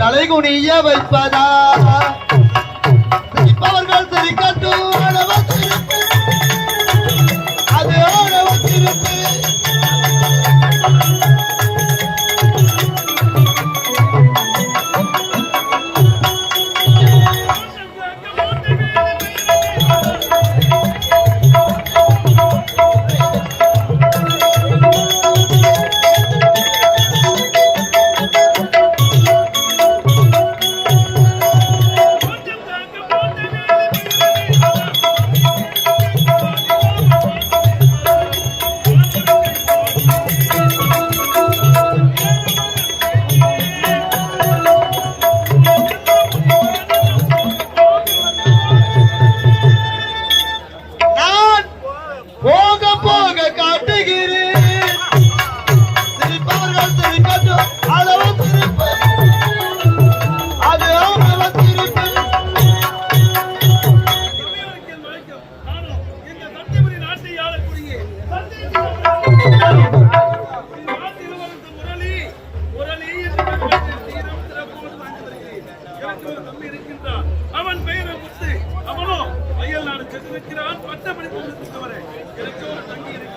தலைகுனிய வைப்பதா? இப்பவர்கள் சிரிக்கட்டும் எனக்கு வைக்கிறான் பட்டமளிப்பு வரை. எனக்கு ஒரு தங்கி இருக்கிறான்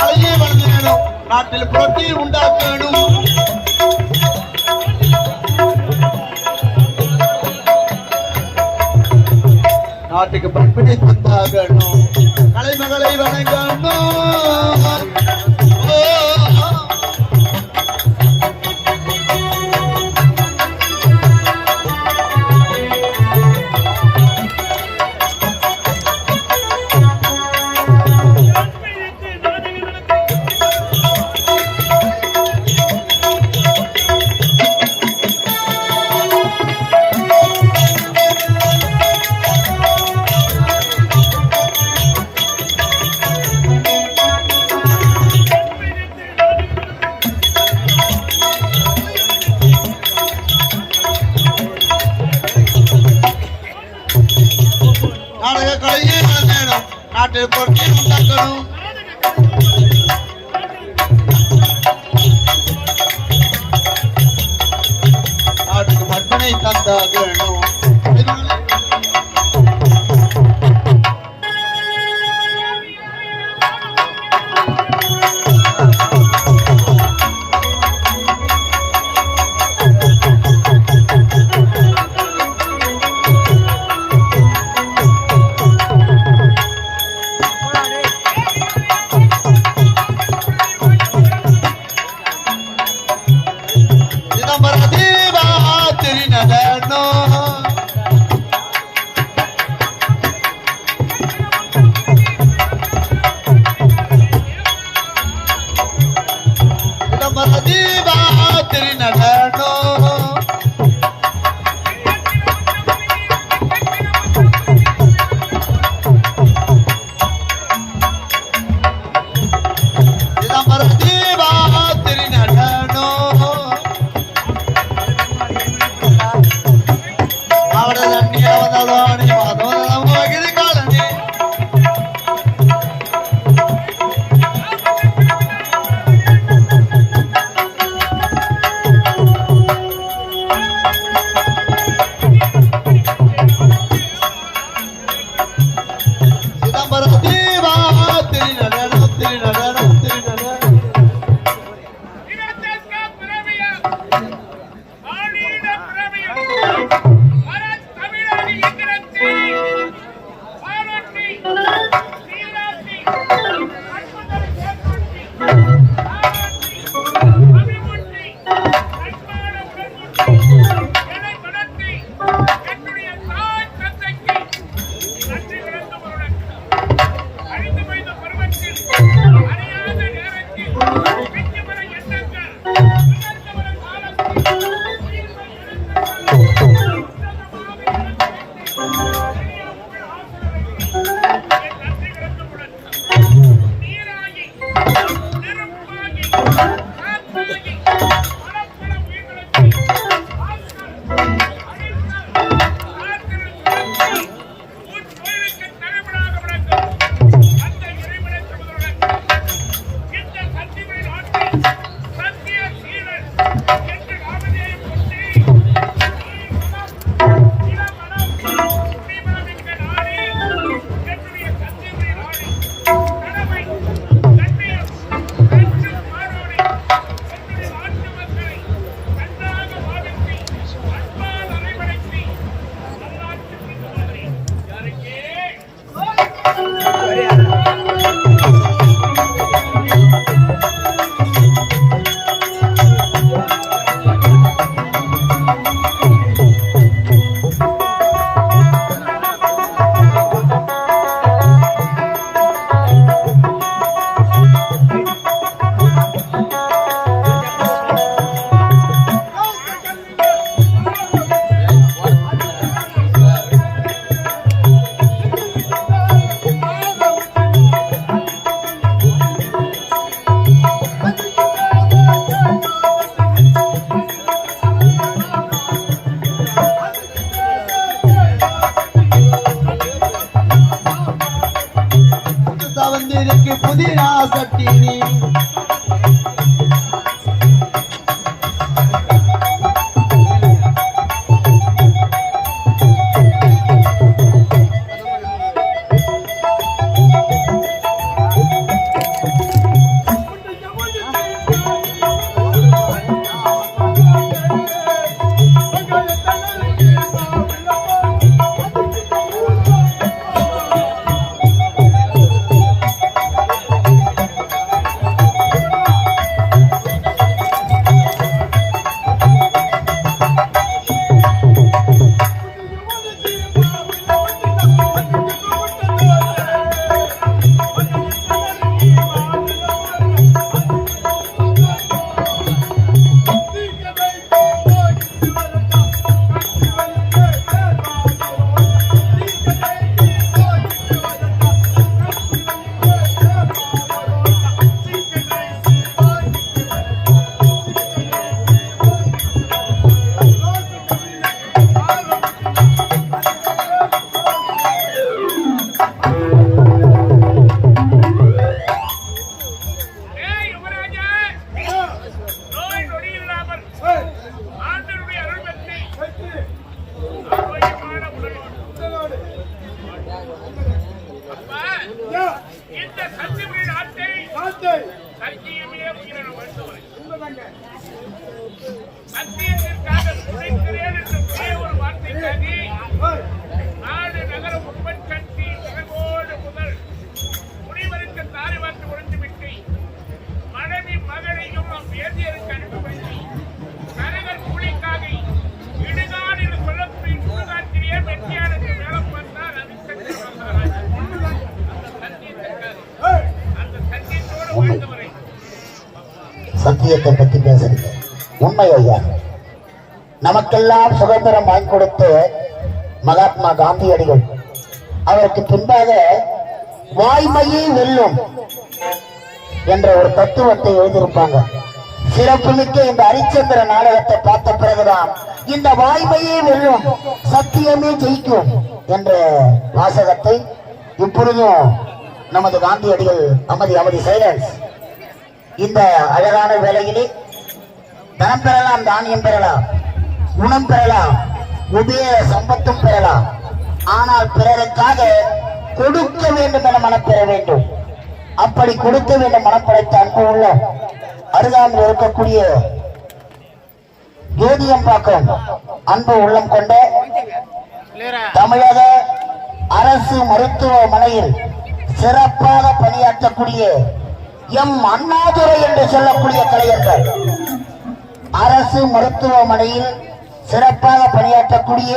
കളിയെ വളർന്നു നാട്ടിൽ പ്രോട്ടീൻ ഉണ്ടാക്കണം நாட்டுக்கு பண்பினை தந்தாகணும் கலைமகளை வணங்கணும். भारती வந்திருக்கு புதினா சட்டினி. சத்தியத்தை பத்தி பேசுறீங்க உண்மை ஐயா. நமக்கெல்லாம் சுதந்திரம் வாங்கி கொடுத்த மகாத்மா காந்தியடிகள் அவருக்கு பின்பாக வாய்மையே வெல்லும் என்ற ஒரு தத்துவத்தை எழுதியிருப்பாங்க. சிறப்புமிக்க இந்த ஹரிச்சந்திர நாடகத்தை பார்த்த பிறகுதான் இந்த வாய்மையே வெல்லும் சத்தியமே ஜெயிக்கும் என்ற வாசகத்தை இப்பொழுதும் நமது காந்தியடிகள் அமதி அமதி சைலன்ஸ் இந்த அழகான வேலையிலே தனம் பெறலாம் தானியம் பெறலாம் குணம் பெறலாம் உபய சம்பத்தும் பெறலாம். ஆனால் பிறருக்காக கொடுக்க வேண்டும் என மனப்பெற வேண்டும். அப்படி கொடுக்க வேண்டும் மனப்படைத்த அன்பு உள்ள அருகாமல் இருக்கக்கூடிய ஜோதியம்பாக்கம் அன்பு உள்ளம் கொண்ட தமிழக அரசு மருத்துவமனையில் சிறப்பாக பணியாற்றக்கூடிய எம் அண்ணாதுரை என்று சொல்லக்கூடிய கலைஞர்கள். அரசு மருத்துவமனையில் சிறப்பாக பணியாற்றக்கூடிய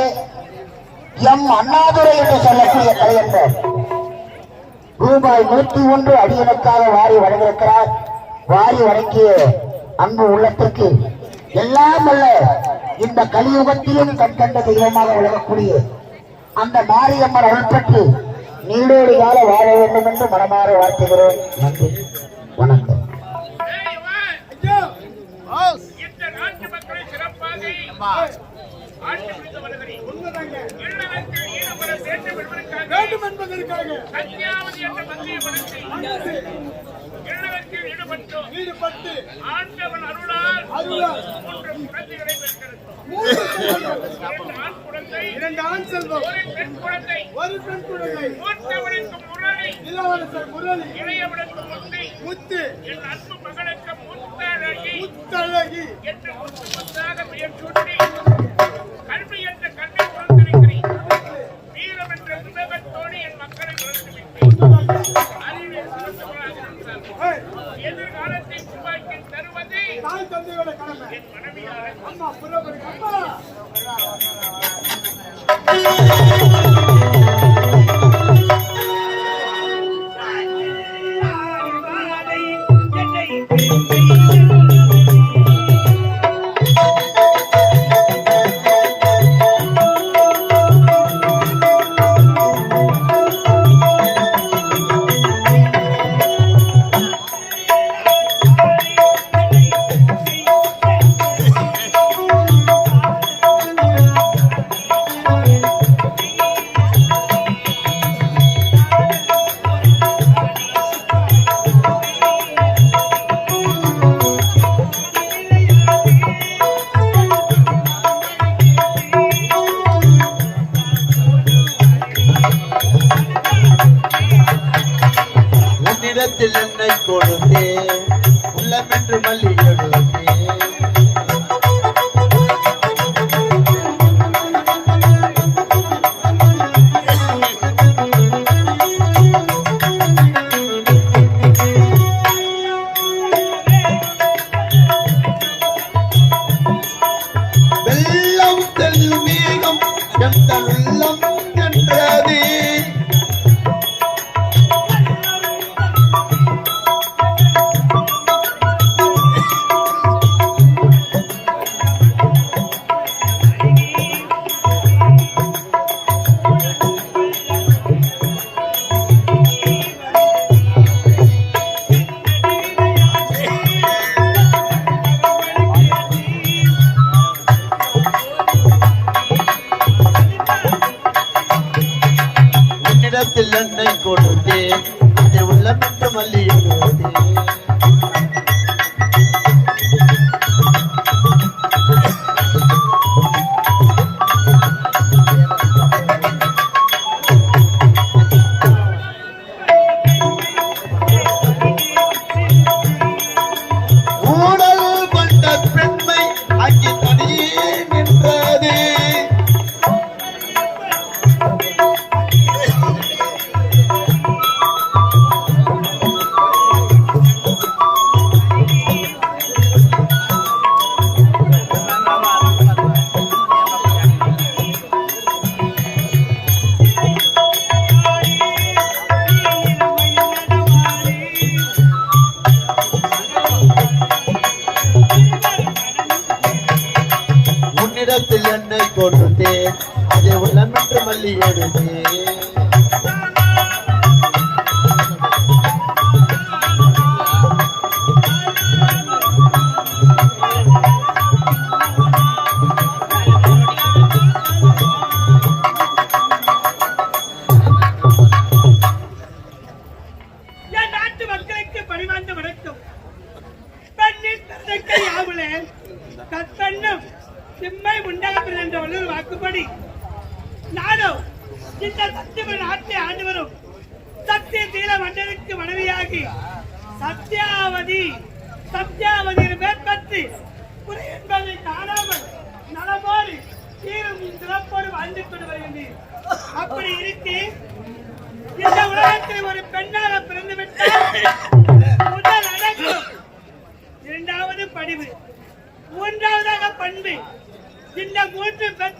எம் அண்ணாதுரை என்று சொல்லக்கூடிய கலைஞர்கள். ரூபாய் நூத்தி ஒன்று அடியனுக்காக வாரி வழங்கியிருக்கிறார். வாரி வழங்கிய அன்பு உள்ளத்திற்கு எல்லாம் அல்ல இந்த கலியுகத்திலும் கண்கண்ட தெய்வமாக விளங்கக்கூடிய அந்த மாரியம்மன் அருள்பட்டு நீடோடு கால வாழ வேண்டும் என்று மனமாற வாழ்த்துகிறோம் நன்றி. இந்த நாட்டு மக்களை சிறப்பாக ஆட்சி புரிந்து வருகிறேன் வேண்டும் என்பதற்காக சத்யாவதி என்ற மத்திய படத்தை இல்லறத்தில் ஈடுபட்டோம் ஈடுபட்டு. ஆண்டவன் அருளால் அருளால். மூன்று குழந்தைகளை செல்வம், இரண்டு ஆண் குழந்தை இரண்டு ஆண் செல்வம். ஒரு பெண் குழந்தை. ஒரு பெண் குழந்தை. மூத்தவனுக்கு முரளி. இளவரசர் முரளி. இளையவனுக்கு முத்தி. முத்து. என் அன்பு மகனுக்கு முத்தழகி. என்று முத்து முத்தாக பெயர் சூட்டி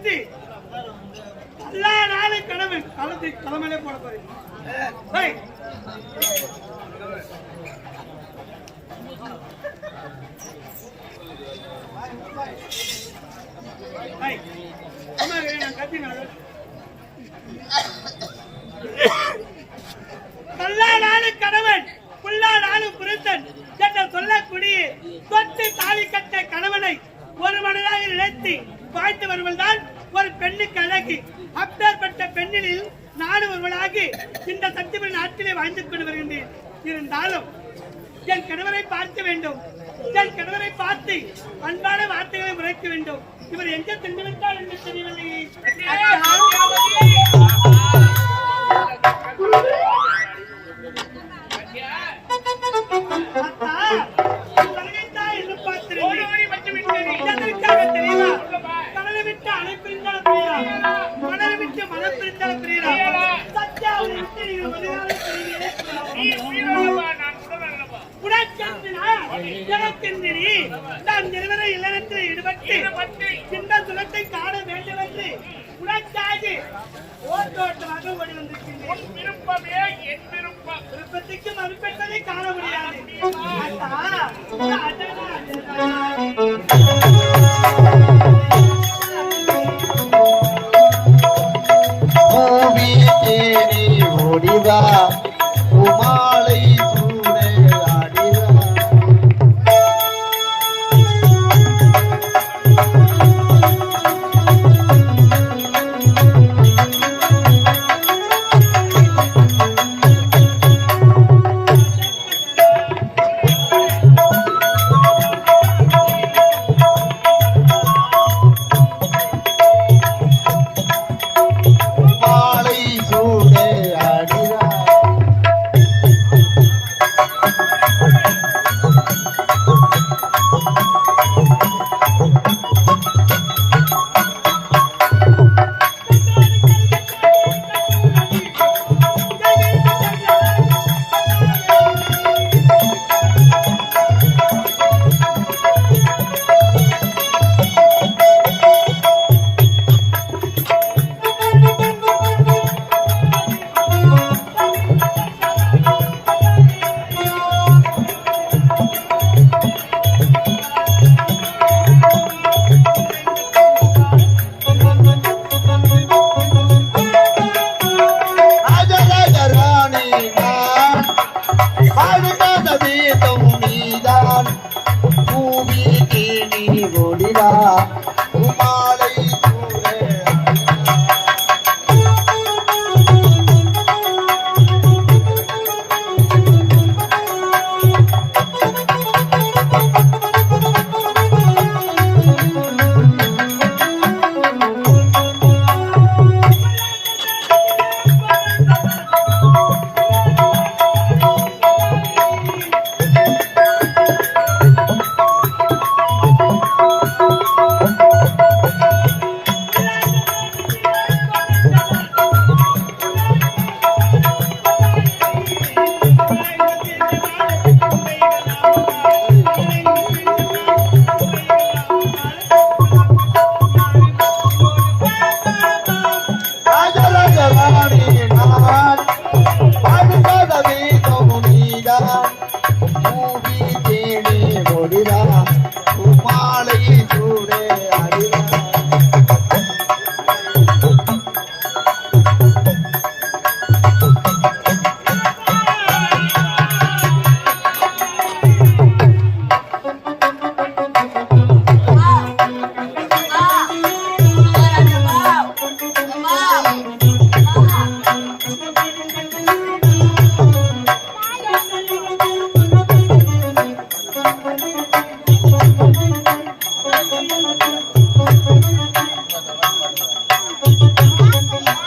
நடத்தி எல்லா நாளும் கடமை களத்தை தலைமையிலே போட போறீங்க. மண்ணில் நானும் ஒருவனாகி இந்த சத்தியமின் நாட்டிலே வாழ்ந்து கொண்டு வருகின்றேன். இருந்தாலும் என் கணவரை பார்க்க வேண்டும். என் கணவரை பார்த்து அன்பான வார்த்தைகளை உரைக்க வேண்டும். இவர் எங்கே சென்று என்று தெரியவில்லை. அத்தா இளரத்தின்றி நாம் இருவரை இளரத்தில் ஈடுபட்டு இந்த சுகத்தை காண வேண்டும் என்று உனக்காகி ஓட்டோட்டமாக ஓடி வந்திருக்கின்றேன். விருப்பமே என் விருப்பம். விருப்பத்துக்கு மறுப்பெட்டதை காண முடியாது.